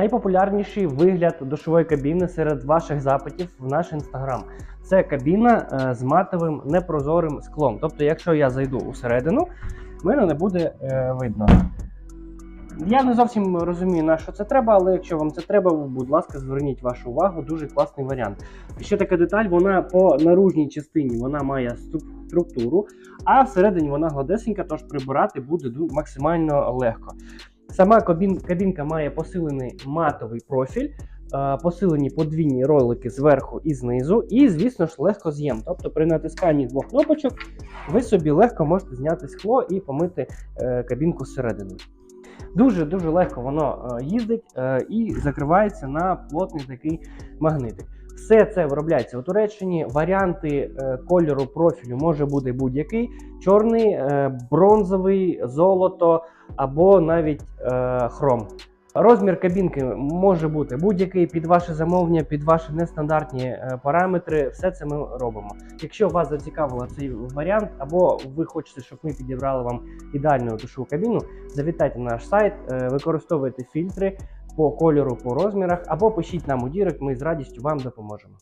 Найпопулярніший вигляд душової кабіни серед ваших запитів в наш інстаграм. Це кабіна е, з матовим непрозорим склом. Тобто, якщо я зайду усередину, мене не буде е, видно. Я не зовсім розумію, на що це треба, але якщо вам це треба, будь ласка, зверніть вашу увагу. Дуже класний варіант. Ще така деталь: вона по наружній частині вона має структуру, а всередині вона гладесенька, тож прибирати буде максимально легко. Сама кабінка має посилений матовий профіль, е, посилені подвійні ролики зверху і знизу, і, звісно ж, легко з'єм. Тобто при натисканні двох кнопочок ви собі легко можете зняти скло і помити е, кабінку зсередини. Дуже дуже легко воно е, їздить і закривається на плотний такий магнитик. Все це виробляється у Туреччині. Варіанти е, кольору профілю може бути будь-який: чорний, е, бронзовий, золото або навіть е, хром. Розмір кабінки може бути будь-який під ваше замовлення, під ваші нестандартні параметри. Все це ми робимо. Якщо вас зацікавило цей варіант, або ви хочете, щоб ми підібрали вам ідеальну душову кабіну, завітайте на наш сайт, використовуйте фільтри по кольору, по розмірах, або пишіть нам у дірект, ми з радістю вам допоможемо.